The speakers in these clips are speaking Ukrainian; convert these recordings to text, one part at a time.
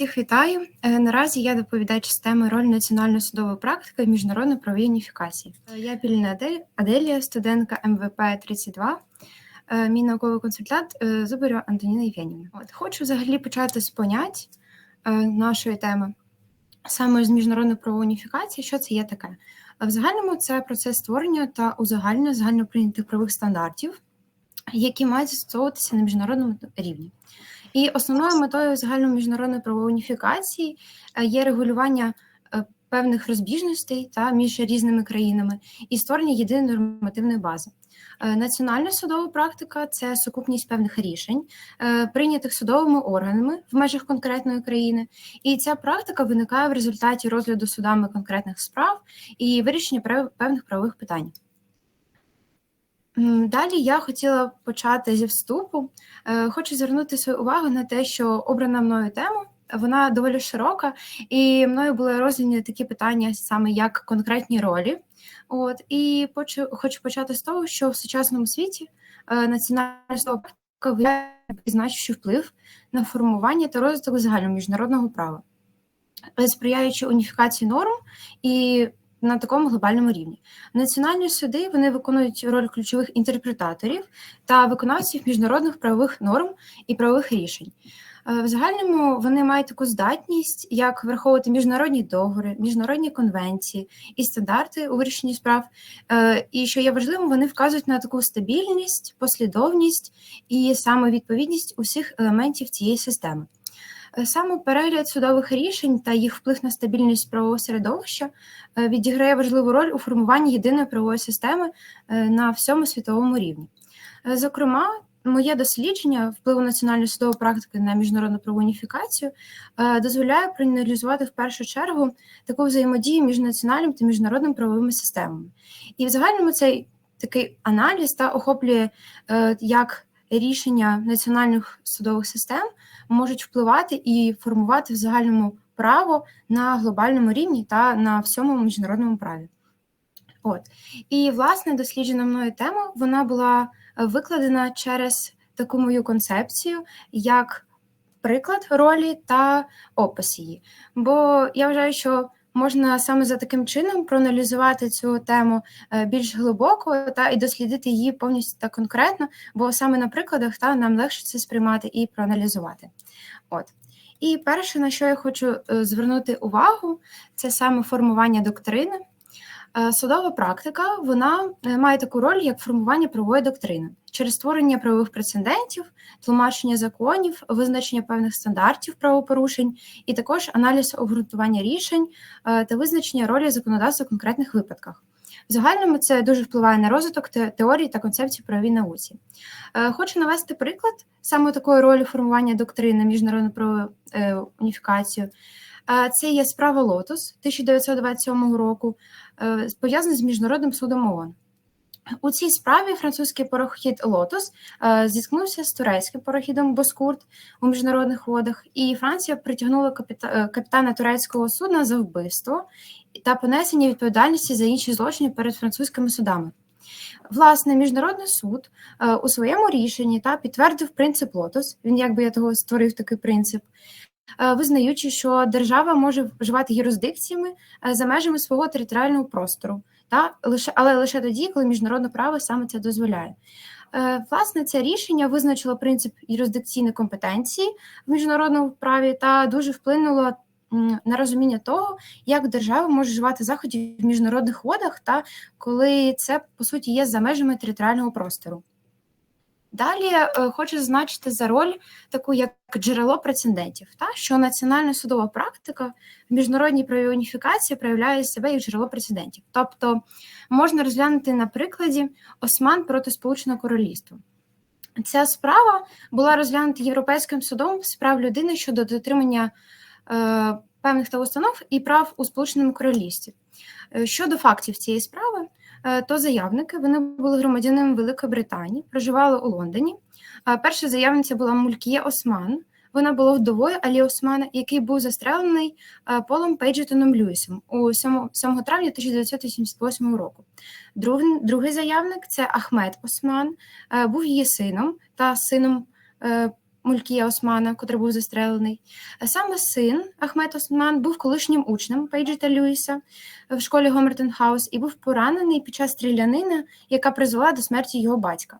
Всіх вітаю. Е, Наразі я доповідач з теми роль національної судової практики в міжнародно-правовій уніфікації. Е, Я Пільна Аделія, студентка МВП 32, е, мій науковий консультант Зубарю Антоніна Євгенівна. От хочу взагалі почати з понять нашої теми, саме з міжнародної правової уніфікації. Що це є таке? В загальному це процес створення та узагальнення загальноприйнятих правових стандартів, які мають застосовуватися на міжнародному рівні. І основною метою загальної міжнародної правової уніфікації е, є регулювання е, певних розбіжностей та між різними країнами і створення єдиної нормативної бази. Е, Національна судова практика це сукупність певних рішень, прийнятих судовими органами в межах конкретної країни, і ця практика виникає в результаті розгляду судами конкретних справ і вирішення певних правових питань. Далі я хотіла почати зі вступу. Е, Хочу звернути свою увагу на те, що обрана мною тема вона доволі широка, і мною були розгляні такі питання, саме як конкретні ролі. От і почу, хочу почати з того, що в сучасному світі е, національна практика виявляє значущий вплив на формування та розвиток загального міжнародного права, е, сприяючи уніфікації норм і на такому глобальному рівні. Національні суди вони виконують роль ключових інтерпретаторів та виконавців міжнародних правових норм і правових рішень. Е, В загальному вони мають таку здатність, як враховувати міжнародні договори, міжнародні конвенції і стандарти у вирішенні справ. Е, І що є важливим, вони вказують на таку стабільність, послідовність і самовідповідність усіх елементів цієї системи. Е, Саме перегляд судових рішень та їх вплив на стабільність правового середовища е, відіграє важливу роль у формуванні єдиної правової системи е, на всьому світовому рівні. Зокрема, моє дослідження впливу національної судової практики на міжнародну правову уніфікацію е, дозволяє проаналізувати в першу чергу таку взаємодію між національним та міжнародним правовими системами. І в загальному цей такий аналіз та охоплює як рішення національних судових систем можуть впливати і формувати в загальному право на глобальному рівні та на всьому міжнародному праві. От і власне досліджена мною тема вона була е, викладена через таку мою концепцію, як приклад ролі та опис її. Бо я вважаю, що можна саме за таким чином проаналізувати цю тему е, більш глибоко та і дослідити її повністю та конкретно, бо саме на прикладах та нам легше це сприймати і проаналізувати. От. І перше, на що я хочу е, звернути увагу, це саме формування доктрини. Е, Судова практика вона е, має таку роль, як формування правової доктрини через створення правових прецедентів, тлумачення законів, визначення певних стандартів правопорушень, і також аналіз обґрунтування рішень е, та визначення ролі законодавства в конкретних випадках. В загальному це дуже впливає на розвиток теорії та концепцій правовій науці. Хочу навести приклад саме такої ролі формування доктрини міжнародної правової уніфікації. Е, Це є справа Лотос 1927 року, е, пов'язана з міжнародним судом ООН. У цій справі французький порохід Лотос е, зіткнувся з турецьким порохідом Боскурт у міжнародних водах, і Франція притягнула е, капітана турецького судна за вбивство та понесення відповідальності за інші злочини перед французькими судами. Власне, міжнародний суд у своєму рішенні та підтвердив принцип Лотос. Він якби я того створив такий принцип, визнаючи, що держава може вживати юрисдикціями е, за межами свого територіального простору, та лише але лише тоді, коли міжнародне право саме це дозволяє. Е, Власне, це рішення визначило принцип юрисдикційної компетенції в міжнародному праві та дуже вплинуло на розуміння того, як держава може вживати заходів в міжнародних водах, та коли це по суті є за межами територіального простору. Далі е, хочу зазначити за роль таку як джерело прецедентів, та що національна судова практика в міжнародній правовій уніфікації проявляє себе як джерело прецедентів. Тобто можна розглянути на прикладі Осман проти Сполученого Королівства. Ця справа була розглянута Європейським судом з прав людини щодо дотримання е, певних та установ і прав у Сполученому Королівстві. Е, Щодо фактів цієї справи, то заявники вони були громадянами Великої Британії, проживали у Лондоні. А Перша заявниця була Мулькіє Осман. Вона була вдовою Алі Османа, який був застрелений е, Полом Пейджетоном Льюісом у 7, 7 травня 1988 року. Другий, другий заявник це Ахмед Осман, е, був її сином та сином е, Мулькія Османа, котрий був застрелений. Саме син Ахмед Осман був колишнім учнем Пейджі та Льюіса в школі Гомертон Хаус і був поранений під час стрілянини, яка призвела до смерті його батька.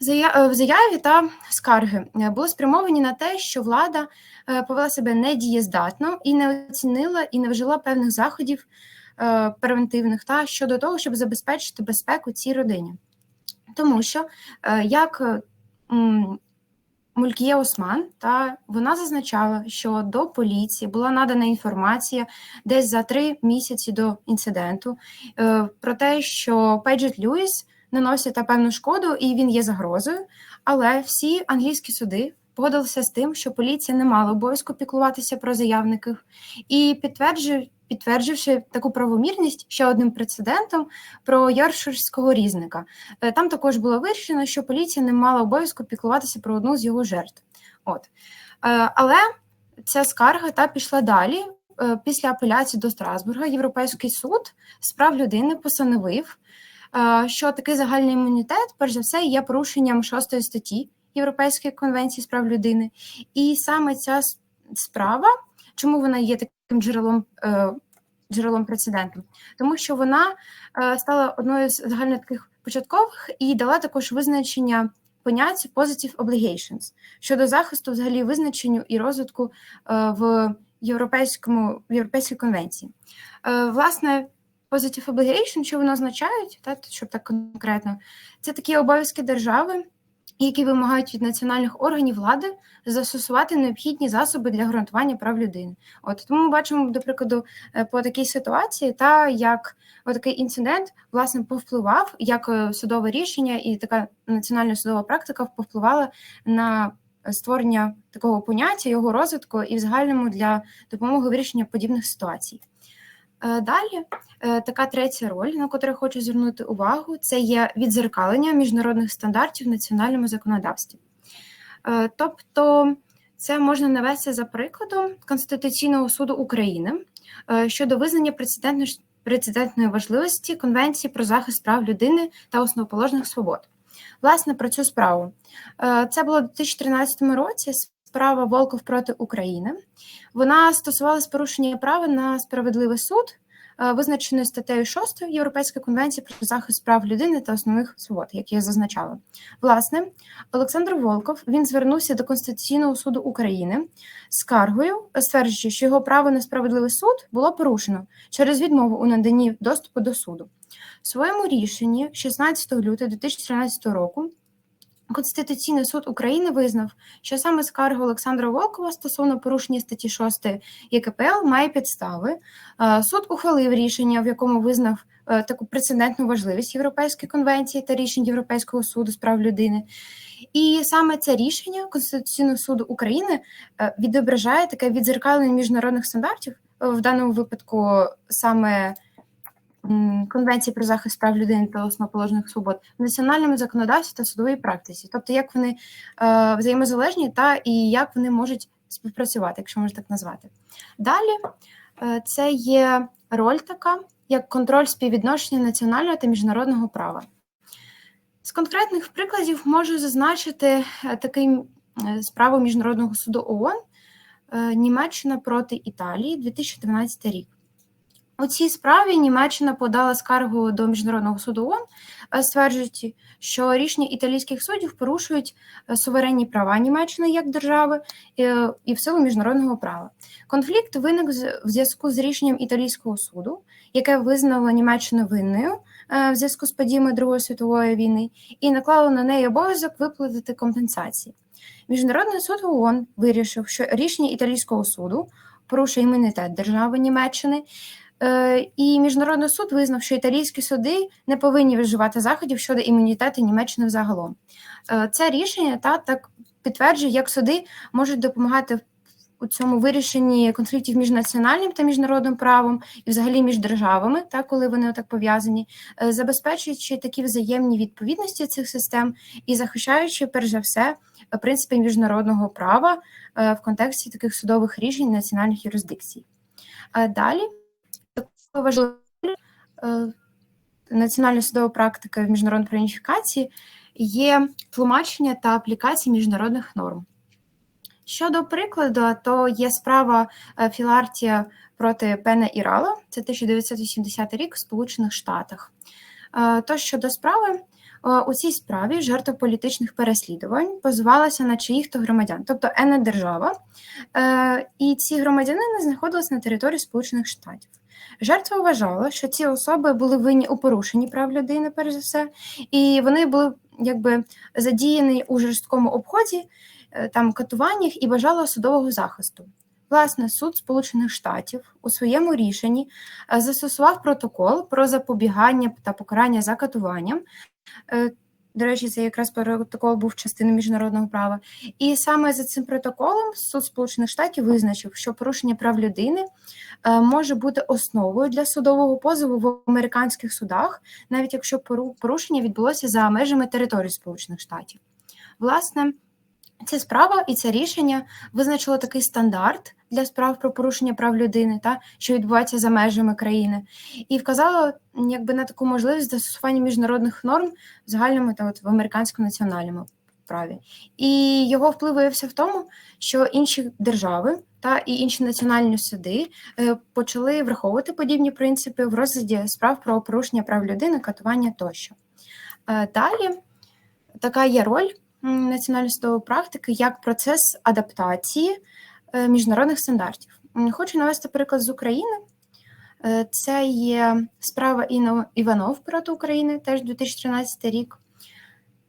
В заяві та скарги були спрямовані на те, що влада повела себе недієздатно і не оцінила і не вжила певних заходів превентивних та щодо того, щоб забезпечити безпеку цій родині. Тому що як Мулькія Осман, та вона зазначала, що до поліції була надана інформація десь за три місяці до інциденту е, про те, що Пейджет Льюіс наносить певну шкоду і він є загрозою. Але всі англійські суди погодилися з тим, що поліція не мала обов'язку піклуватися про заявників, і підтверджують підтвердивши таку правомірність ще одним прецедентом про Йорширського різника. Е, там також було вирішено, що поліція не мала обов'язку піклуватися про одну з його жертв. От. Е, але ця скарга та пішла далі. Е, після апеляції до Страсбурга Європейський суд з прав людини постановив, що такий загальний імунітет, перш за все, є порушенням шостої статті Європейської конвенції з прав людини. І саме ця справа, чому вона є таким джерелом джерелом прецеденту, тому що вона е, стала одною з загально таких початкових і дала також визначення поняття positive obligations щодо захисту, взагалі визначенню і розвитку е, в європейському в європейській конвенції. Е, власне, positive obligation, що воно означають, так, щоб так конкретно, це такі обов'язки держави які вимагають від національних органів влади застосувати необхідні засоби для гарантування прав людини. От тому ми бачимо, до прикладу, е, по такій ситуації, та як такий інцидент власне повпливав, як е, судове рішення і така національна судова практика повпливала на створення такого поняття, його розвитку і в загальному для допомоги вирішення подібних ситуацій. Е, далі е, така третя роль, на яку хочу звернути увагу, це є відзеркалення міжнародних стандартів в національному законодавстві. Е, тобто, це можна навести за прикладом Конституційного суду України щодо визнання прецедентної важливості Конвенції про захист прав людини та основоположних свобод. Власне, про цю справу це було у 2013 році справа Волков проти України. Вона стосувалась порушення права на справедливий суд, е, визначеної статтею 6 Європейської конвенції про захист прав людини та основних свобод, як я зазначала. Власне, Олександр Волков він звернувся до Конституційного суду України скаргою, стверджуючи, що його право на справедливий суд було порушено через відмову у наданні доступу до суду. В своєму рішенні 16 лютого 2013 року. Конституційний суд України визнав, що саме скарга Олександра Волкова стосовно порушення статті 6 ЄКПЛ має підстави. Е, суд ухвалив рішення, в якому визнав е, таку прецедентну важливість Європейської конвенції та рішень Європейського суду з прав людини. І саме це рішення Конституційного суду України е, відображає таке відзеркалення міжнародних стандартів в даному випадку саме. Конвенції про захист прав людини та основоположних свобод в національному законодавстві та судовій практиці, тобто як вони е, взаємозалежні та і як вони можуть співпрацювати, якщо можна так назвати. Далі е, це є роль така, як контроль співвідношення національного та міжнародного права. З конкретних прикладів можу зазначити е, такий е, справу Міжнародного суду ООН е, Німеччина проти Італії 2012 рік. У цій справі Німеччина подала скаргу до міжнародного суду ООН, е, стверджуючи, що рішення італійських суддів порушують е, суверенні права Німеччини як держави е, і в силу міжнародного права. Конфлікт виник в зв'язку з рішенням італійського суду, яке визнало Німеччину винною в зв'язку з подіями Другої світової війни, і наклало на неї обов'язок виплатити компенсації. Міжнародний суд ООН вирішив, що рішення італійського суду порушує імунітет держави Німеччини. Е, і міжнародний суд визнав, що італійські суди не повинні вживати заходів щодо імунітету Німеччини взагалом. Е, це рішення та так підтверджує, як суди можуть допомагати у цьому вирішенні конфліктів між національним та міжнародним правом і, взагалі, між державами, та коли вони так пов'язані, е, забезпечуючи такі взаємні відповідності цих систем і захищаючи, перш за все, принципи міжнародного права в контексті таких судових рішень національних юрисдикцій. Далі важлива національної судової практики в міжнародній проніфікації є тлумачення та аплікації міжнародних норм. Щодо прикладу, то є справа е, Філартія проти Пена Ірала, Рала, це 1980 рік в Сполучених Штатах. Е, То щодо справи, е, у цій справі жертва політичних переслідувань позивалася на чиїх-то громадян, тобто ена держава, Е, і ці громадянини знаходилися на території Сполучених Штатів. Жертва вважала, що ці особи були винні у порушенні прав людини, перш за все, і вони були якби задіяні у жорсткому обході, е, там катуваннях і бажала судового захисту. Власне, суд Сполучених Штатів у своєму рішенні е, застосував протокол про запобігання та покарання за катуванням. Е, До речі, це якраз протокол був частиною міжнародного права. І саме за цим протоколом суд Сполучених Штатів визначив, що порушення прав людини е, може бути основою для судового позову в американських судах, навіть якщо пору- порушення відбулося за межами території Сполучених Штатів. Власне, ця справа і це рішення визначило такий стандарт для справ про порушення прав людини, та що відбувається за межами країни, і вказало якби на таку можливість застосування міжнародних норм в загальному та от в американському національному праві. І його вплив виявився в тому, що інші держави та і інші національні суди е, почали враховувати подібні принципи в розгляді справ про порушення прав людини, катування тощо. Е, Далі така є роль національної судової практики як процес адаптації міжнародних стандартів. Хочу навести приклад з України. Е, Це є справа Іванов проти України, теж 2013 рік.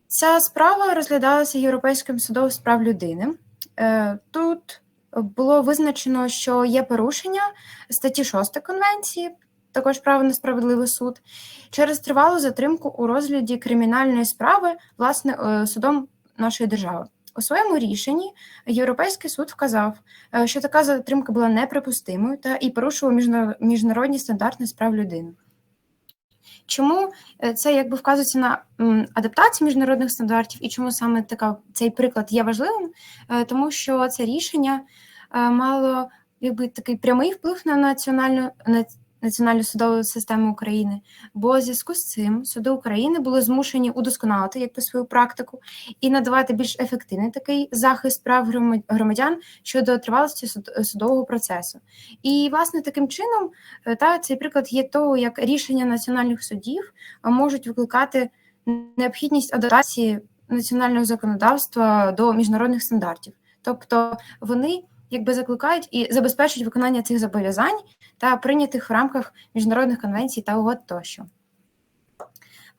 Ця справа розглядалася Європейським судом з прав людини. Е, Тут було визначено, що є порушення статті 6 конвенції, також право на справедливий суд, через тривалу затримку у розгляді кримінальної справи власне е, судом нашої держави. У своєму рішенні Європейський суд вказав, е, що така затримка була неприпустимою та і порушувала міжнародні стандарти з прав людини. Чому е, це якби вказується на адаптацію міжнародних стандартів, і чому саме така цей приклад є важливим? Е, Тому що це рішення мало якби такий прямий вплив на національну на національну судову систему України. Бо в зв'язку з цим суди України були змушені удосконалити якби свою практику і надавати більш ефективний такий захист прав громадян щодо тривалості суд- судового процесу. І власне таким чином Е, Та цей приклад є того, як рішення національних судів можуть викликати необхідність адаптації національного законодавства до міжнародних стандартів, тобто вони якби закликають і забезпечують виконання цих зобов'язань та прийнятих в рамках міжнародних конвенцій та угод тощо.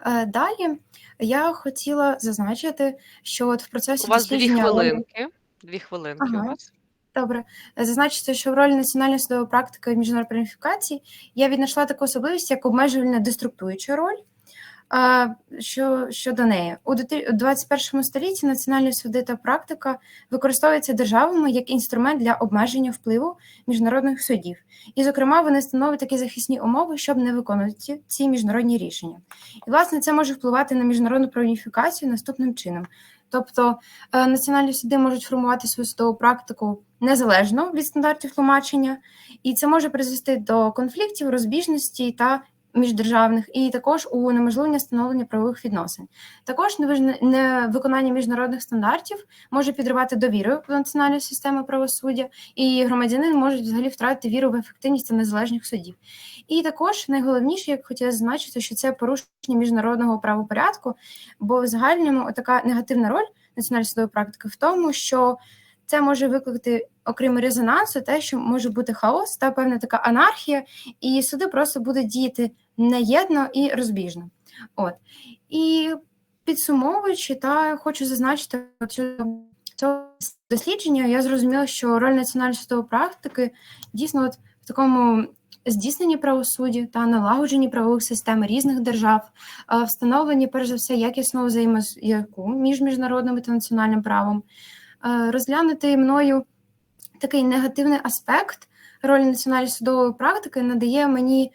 Е, Далі я хотіла зазначити, що от в процесі У вас дві хвилинки. Дві хвилинки у вас. Добре, зазначити, що в ролі національної судової практики в міжнародній планіфікації я віднайшла таку особливість, як обмежувальна деструктуюча роль. Що щодо неї, у доти- у 21 столітті національні суди та практика використовуються державами як інструмент для обмеження впливу міжнародних судів, і, зокрема, вони становлять такі захисні умови, щоб не виконувати ці міжнародні рішення. І, власне, це може впливати на міжнародну планіфікацію наступним чином. Тобто е, національні суди можуть формувати свою судову практику незалежно від стандартів тлумачення, і це може призвести до конфліктів, розбіжностей та міждержавних, і також у унеможливлення встановлення правових відносин. Також невиконання міжнародних стандартів може підривати довіру в національну систему правосуддя, і громадянин може взагалі втратити віру в ефективність незалежних судів. І також найголовніше, як хотіла зазначити, що це порушення міжнародного правопорядку, бо в загальному така негативна роль національної судової практики в тому, що це може викликати, окрім резонансу, те, що може бути хаос та певна така анархія, і суди просто будуть діяти неєдно і розбіжно. От і підсумовуючи, та хочу зазначити, цього дослідження я зрозуміла, що роль національної судової практики дійсно от в такому здійсненні правосуддя та налагодженні правових систем різних держав, е, встановленні перш за все якісного взаємозв'язку між міжнародним та національним правом, е, розглянути мною такий негативний аспект ролі національної судової практики надає мені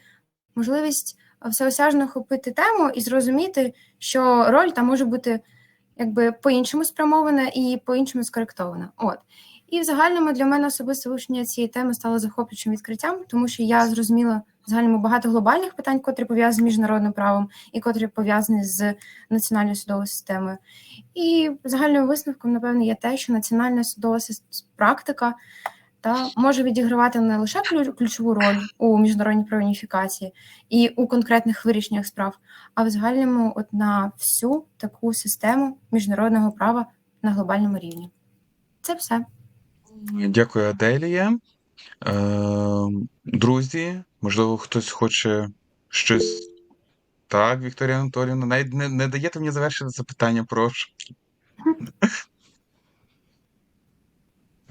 можливість всеосяжно охопити тему і зрозуміти, що роль там може бути якби по-іншому спрямована і по-іншому скоректована. От. І в загальному для мене особисто вивчення цієї теми стало захоплюючим відкриттям, тому що я зрозуміла загальному багато глобальних питань, котрі пов'язані з міжнародним правом і котрі пов'язані з національною судовою системою. І загальним висновком, напевно, є те, що національна судова практика та може відігравати не лише ключову роль у міжнародній правоніфікації і у конкретних вирішеннях справ, а в загальному от на всю таку систему міжнародного права на глобальному рівні. Це все. Дякую, Аделія. Е, друзі, можливо, хтось хоче щось. Так, Вікторія Анатоліївна, навіть не, не даєте мені завершити це питання, прошу.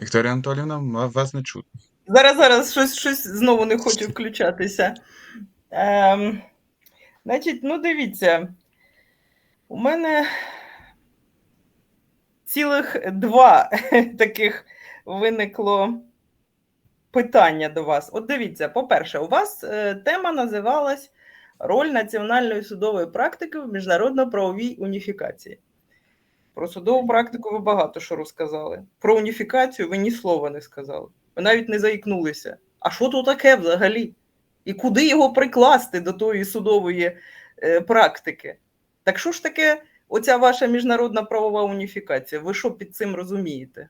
Вікторія Анатоліївна, вас не чути. Зараз, зараз щось, щось знову не хочу включатися. Ем, значить, ну дивіться, у мене цілих два таких виникло питання до вас. От дивіться, по-перше, у вас е, тема називалась Роль національної судової практики в міжнародно-правовій уніфікації. Про судову практику ви багато що розказали. Про уніфікацію ви ні слова не сказали. Ви навіть не заікнулися. А що тут таке взагалі? І куди його прикласти до тої судової е, практики? Так що ж таке оця ваша міжнародна правова уніфікація? Ви що під цим розумієте?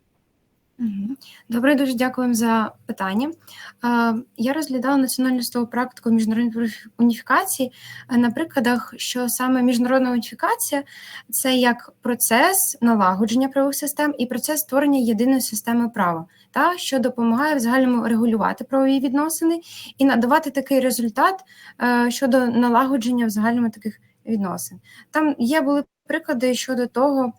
Добре, дуже дякуємо за питання. Я розглядала національну судову практику міжнародної уніфікації на прикладах, що саме міжнародна уніфікація це як процес налагодження правових систем і процес створення єдиної системи права, та що допомагає в загальному регулювати правові відносини і надавати такий результат е, щодо налагодження в загальному таких відносин. Там є були приклади щодо того,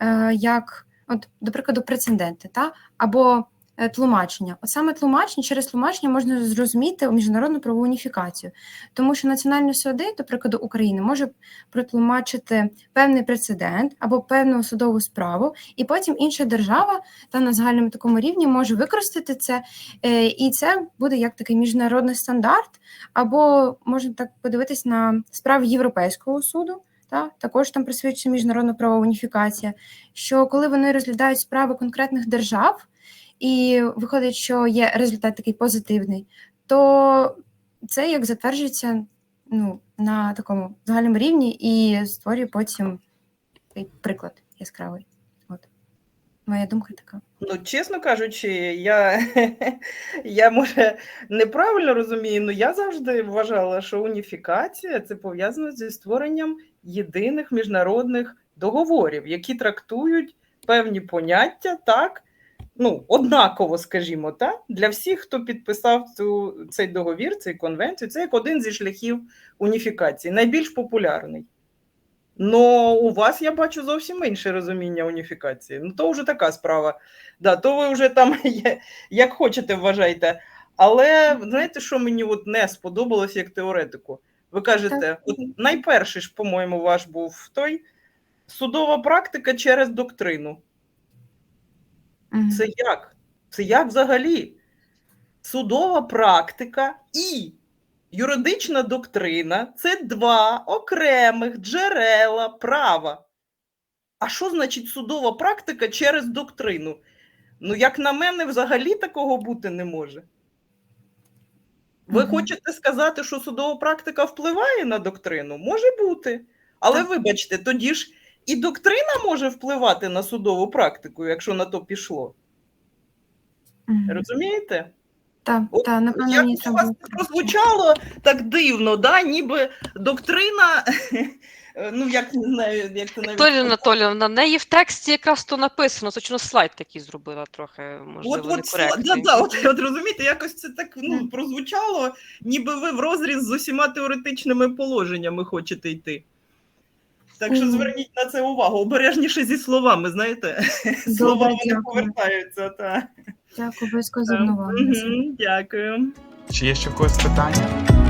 е, як, от, до прикладу, прецеденти, та або е, тлумачення. От саме тлумачення через тлумачення можна зрозуміти міжнародну правову уніфікацію, тому що національні суди, до прикладу України, може протлумачити певний прецедент або певну судову справу, і потім інша держава та на загальному такому рівні може використати це, е, і це буде як такий міжнародний стандарт, або можна так подивитись на справи Європейського суду. Та також там присвячується міжнародна правова уніфікація. Що коли вони розглядають справи конкретних держав, і виходить, що є результат такий позитивний, то це як затверджується ну, на такому загальному рівні і створює потім приклад яскравий. От моя думка така. Ну, чесно кажучи, я, я може неправильно розумію, але я завжди вважала, що уніфікація це пов'язано зі створенням єдиних міжнародних договорів, які трактують певні поняття так, ну, однаково, скажімо, так, для всіх, хто підписав цю, цей договір, цей конвенцію, це як один зі шляхів уніфікації, найбільш популярний. Но у вас я бачу зовсім інше розуміння уніфікації. Ну, то вже така справа. Да, то ви вже там як хочете вважайте. Але знаєте, що мені от не сподобалось як теоретику? Ви кажете, от найперший ж, по-моєму, ваш був той судова практика через доктрину. Це як? Це як взагалі? Судова практика і юридична доктрина це два окремих джерела права. А що значить судова практика через доктрину? Ну, як на мене, взагалі такого бути не може. Ви Мгм. хочете сказати, що судова практика впливає на доктрину? Може бути. Але вибачте, тоді ж і доктрина може впливати на судову практику, якщо на то пішло. Мгм. Розумієте? Так, От та, напевно, Як мені у вас було це прозвучало так дивно, да? ніби доктрина, ну як не знаю, як це навіть. Сказати. Анатоліївна, в неї в тексті якраз то написано, звичайно, слайд такий зробила трохи, можливо, От, от, да, да, от, от розумієте, якось це так ну, прозвучало, ніби ви в розріз з усіма теоретичними положеннями хочете йти. Так що зверніть на це увагу. Обережніше зі словами, знаєте, слова вони повертаються. Та. Дякую, увагу на це. Мгм, Дякую. Чи є ще в когось питання?